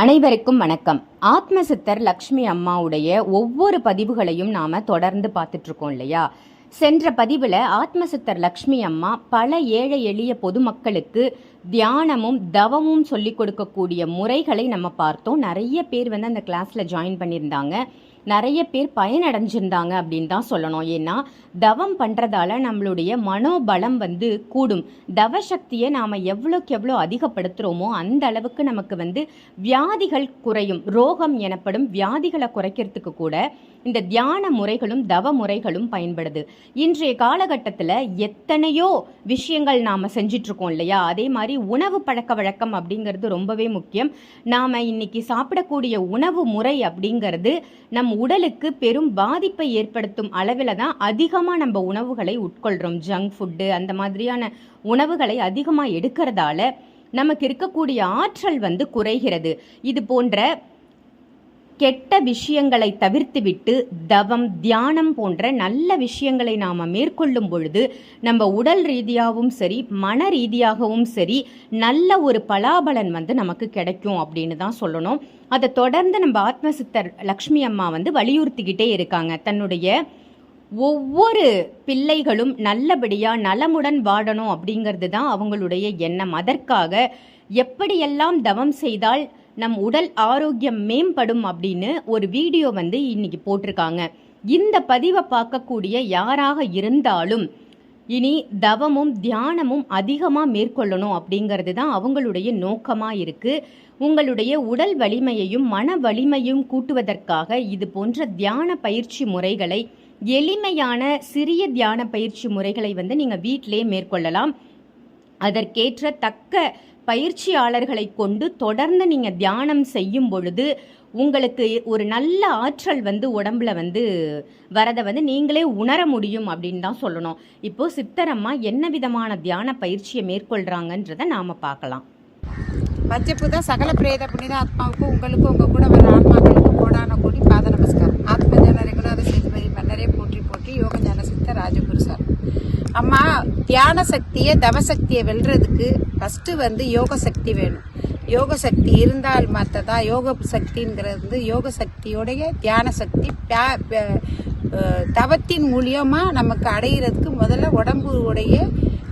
அனைவருக்கும் வணக்கம். ஆத்ம சித்தர் லக்ஷ்மி அம்மாவுடைய ஒவ்வொரு பதிவுகளையும் நாம தொடர்ந்து பார்த்துட்டு இருக்கோம் இல்லையா? சென்ற பதிவில் ஆத்மசித்தர் லக்ஷ்மி அம்மா பல ஏழை எளிய பொதுமக்களுக்கு தியானமும் தவமும் சொல்லிக் கொடுக்கக்கூடிய முறைகளை நம்ம பார்த்தோம். நிறைய பேர் வந்து அந்த கிளாஸில் ஜாயின் பண்ணியிருந்தாங்க. நிறைய பேர் பயனடைஞ்சிருந்தாங்க அப்படின்னு தான் சொல்லணும். ஏன்னா தவம் பண்ணுறதால நம்மளுடைய மனோபலம் வந்து கூடும். தவ சக்தியை நாம் எவ்வளோக்கு எவ்வளோ அதிகப்படுத்துகிறோமோ அந்த அளவுக்கு நமக்கு வந்து வியாதிகள் குறையும். ரோகம் எனப்படும் வியாதிகளை குறைக்கிறதுக்கு கூட இந்த தியான முறைகளும் தவ முறைகளும் பயன்படுது. இன்றைய காலகட்டத்தில் எத்தனையோ விஷயங்கள் நாம் செஞ்சிட்ருக்கோம் இல்லையா? அதே மாதிரி உணவு பழக்க வழக்கம் அப்படிங்கிறது ரொம்பவே முக்கியம். நாம் இன்னைக்கு சாப்பிடக்கூடிய உணவு முறை அப்படிங்கிறது நம் உடலுக்கு பெரும் பாதிப்பை ஏற்படுத்தும் அளவில் தான் அதிகமாக நம்ம உணவுகளை உட்கொள்கிறோம் ஜங்க் ஃபுட்டு அந்த மாதிரியான உணவுகளை அதிகமாக எடுக்கிறதால நமக்கு இருக்கக்கூடிய ஆற்றல் வந்து குறைகிறது. இது போன்ற கெட்ட விஷயங்களை தவிர்த்துவிட்டு தவம் தியானம் போன்ற நல்ல விஷயங்களை நாம் மேற்கொள்ளும் பொழுது நம்ம உடல் ரீதியாகவும் சரி மன ரீதியாகவும் சரி நல்ல ஒரு பலாபலன் வந்து நமக்கு கிடைக்கும் அப்படின்னு தான் சொல்லணும். அதை தொடர்ந்து நம்ம ஆத்மசித்தர் லக்ஷ்மி அம்மா வந்து வலியுறுத்திக்கிட்டே இருக்காங்க. தன்னுடைய ஒவ்வொரு பிள்ளைகளும் நல்லபடியாக நலமுடன் வாடணும் அப்படிங்கிறது தான் அவங்களுடைய எண்ணம். அதற்காக எப்படியெல்லாம் தவம் செய்தால் நம் உடல் ஆரோக்கியம் மேம்படும் அப்படின்னு ஒரு வீடியோ வந்து இன்னைக்கு போட்டிருக்காங்க. இந்த பதிவை பார்க்கக்கூடிய யாராக இருந்தாலும் இனி தவமும் தியானமும் அதிகமாக மேற்கொள்ளணும் அப்படிங்கிறது தான் அவங்களுடைய நோக்கமாக இருக்குது உங்களுடைய உடல் வலிமையையும் மன வலிமையும் கூட்டுவதற்காக இது போன்ற தியான பயிற்சி முறைகளை எளிமையான சிறிய தியான பயிற்சி முறைகளை வந்து நீங்கள் வீட்டிலே மேற்கொள்ளலாம். அதற்கேற்ற தக்க பயிற்சியாளர்களை கொண்டு தொடர்ந்து நீங்கள் தியானம் செய்யும் பொழுது உங்களுக்கு ஒரு நல்ல ஆற்றல் வந்து உடம்புல வந்து வரதை வந்து நீங்களே உணர முடியும் அப்படின்னு தான் சொல்லணும். இப்போது சித்தரம்மா என்ன விதமான தியான பயிற்சியை மேற்கொள்கிறாங்கன்றதை நாம் பார்க்கலாம். பஞ்சபூத சகல பிரேத புனித ஆத்மாவுக்கும் உங்களுக்கும் உங்கள் கூட வர ஆத்மாக்களுக்கும் கோடான கோடி பாத நமஸ்காரம். ஆத்ம ஜன ரெகுலாத சேதுபதி மன்னரே போற்றி போற்றி யோக ஞான சித்த ராஜகுரு சார். அம்மா தியான சக்தியை தவசக்தியை வெல்றதுக்கு ஃபஸ்ட்டு வந்து யோக சக்தி வேணும். யோக சக்தி இருந்தால் மாத்ததான் யோக சக்திங்கிறது வந்து யோக சக்தியோடைய தியான சக்தி. பே- தவத்தின் மூலியமாக நமக்கு அடையிறதுக்கு முதல்ல உடம்பு உடைய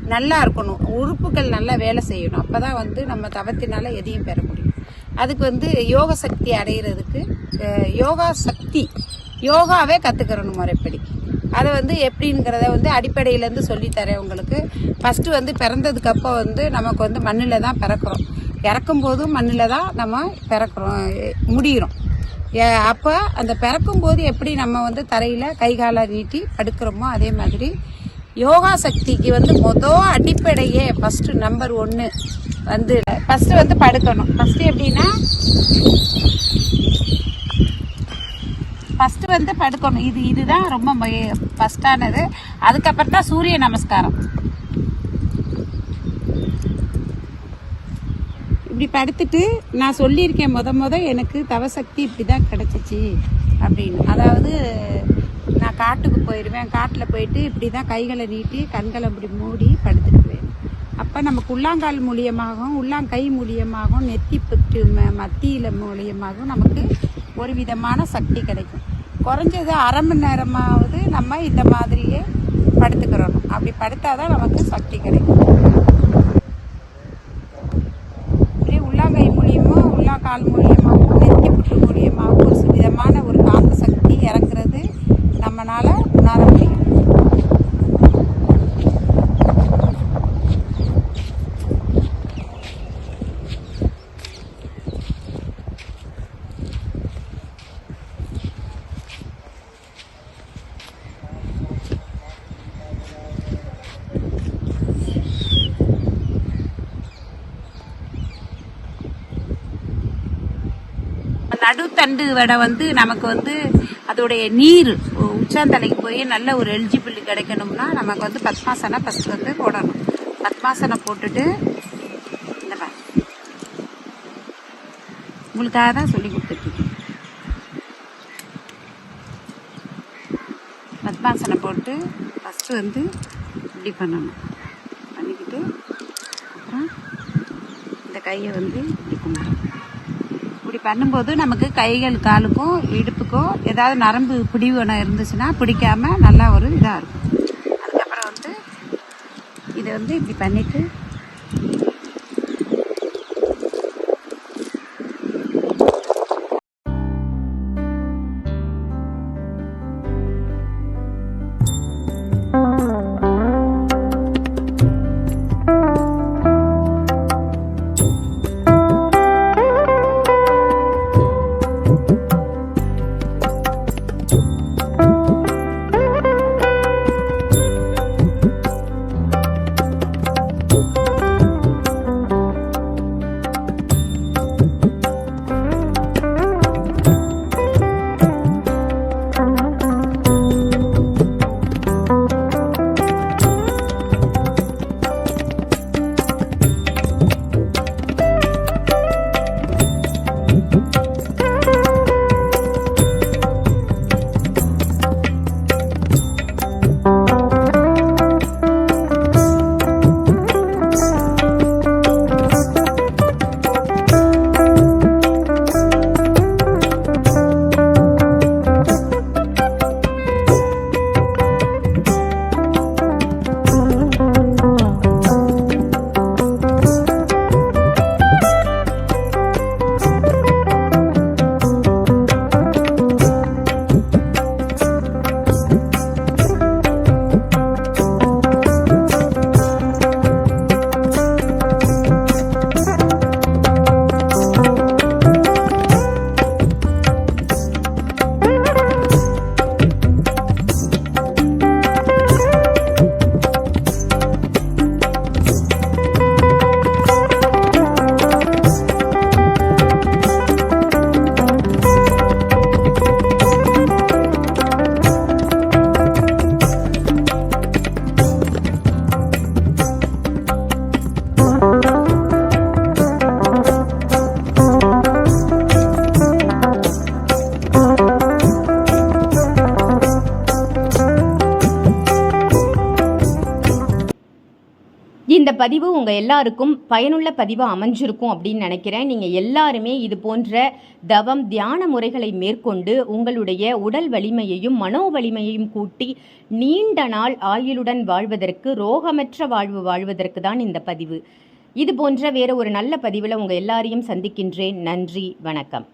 நல்லா இருக்கணும். உறுப்புகள் நல்லா வேலை செய்யணும். அப்போ தான் வந்து நம்ம தவத்தினால் எதையும் பெற முடியும். அதுக்கு வந்து யோக சக்தி அடையிறதுக்கு யோகா சக்தி. யோகாவே கற்றுக்கிறணும் முறைப்படி. அதை வந்து எப்படிங்கிறத வந்து அடிப்படையிலேருந்து சொல்லித்தரேன் உங்களுக்கு. ஃபஸ்ட்டு வந்து பிறந்ததுக்கப்போ வந்து நமக்கு வந்து மண்ணில் தான் பிறக்கிறோம். இறக்கும்போதும் மண்ணில் தான் நம்ம பிறக்கிறோம் முடிகிறோம். ஏ- அப்போ அந்த பிறக்கும்போது எப்படி நம்ம வந்து தரையில் கை காலை நீட்டி படுக்கிறோமோ அதே மாதிரி யோகா சக்திக்கு வந்து மொதல் அடிப்படையே ஃபஸ்ட்டு நம்பர் ஒன்று வந்து ஃபஸ்ட்டு வந்து படுக்கணும். ஃபஸ்ட்டு எப்படின்னா ஃபஸ்ட்டு வந்து படுக்கணும். இது இதுதான் ரொம்ப ஃபஸ்ட்டானது அதுக்கப்புறம் தான் சூரிய நமஸ்காரம். இப்படி படுத்துட்டு நான் சொல்லியிருக்கேன் முத முத எனக்கு தவசக்தி இப்படி தான் கிடச்சிச்சு அப்படின்னு. அதாவது நான் காட்டுக்கு போயிடுவேன் காட்டில் போயிட்டு இப்படி தான் கைகளை நீட்டி கண்களை இப்படி மூடி படுத்துக்குவேன். அப்போ நமக்கு உள்ளாங்கால் மூலியமாகவும் உள்ளாங்கை மூலியமாகவும் நெத்தி பட்டு மத்தியில் மூலியமாகவும் நமக்கு ஒரு விதமான சக்தி கிடைக்கும். குறைஞ்சது அரை மணி நேரமாவது நம்ம இந்த மாதிரியே படுத்துக்கிறோம் அப்படி படுத்தாதான் நமக்கு சக்தி கிடைக்கும் அப்படியே உள்ளாங்கை மூலியமாக உள்ளாக்கால் மூலியமாகவும் நெத்தி புட்டு மூலியமாகவும் ஒரு விதமான ஒரு காந்த சக்தி இறங்குறது நம்மளால உணர முடியும் நடுத்தண்டு வடை வந்து நமக்கு வந்து அதோடைய நீர் உச்சாந்தலைக்கு போய் நல்ல ஒரு எலிஜிபிள் கிடைக்கணும்னா நமக்கு வந்து பத்மாசனம் ஃபஸ்ட் வந்து போடணும். பத்மாசனம் போட்டுட்டு இந்த உங்களுக்காக தான் சொல்லி கொடுத்துருக்கேன். பத்மாசனம் போட்டு ஃபஸ்ட்டு வந்து இப்படி பண்ணணும். பண்ணிக்கிட்டு அப்புறம் இந்த கையை வந்து இப்படி கும்பிடணும். இப்படி பண்ணும்போது நமக்கு கைகள் காலுக்கும் இடுப்புக்கும் ஏதாவது நரம்பு பிடிவனம் இருந்துச்சுன்னா பிடிக்காம நல்லா ஒரு இதாக இருக்கும். அதுக்கப்புறம் வந்து இதை வந்து இப்படி பண்ணிவிட்டு பதிவு உங்கள் எல்லாருக்கும் பயனுள்ள பதிவாக அமைஞ்சிருக்கும் அப்படின்னு நினைக்கிறேன். நீங்கள் எல்லாருமே இது போன்ற தவம் தியான முறைகளை மேற்கொண்டு உங்களுடைய உடல் வலிமையையும் மனோ வலிமையையும் கூட்டி நீண்ட நாள் ஆயுளுடன் வாழ்வதற்கு ரோகமற்ற வாழ்வு வாழ்வதற்கு தான் இந்த பதிவு. இது போன்ற வேறு ஒரு நல்ல பதிவில் உங்கள் எல்லாரையும் சந்திக்கின்றேன். நன்றி வணக்கம்.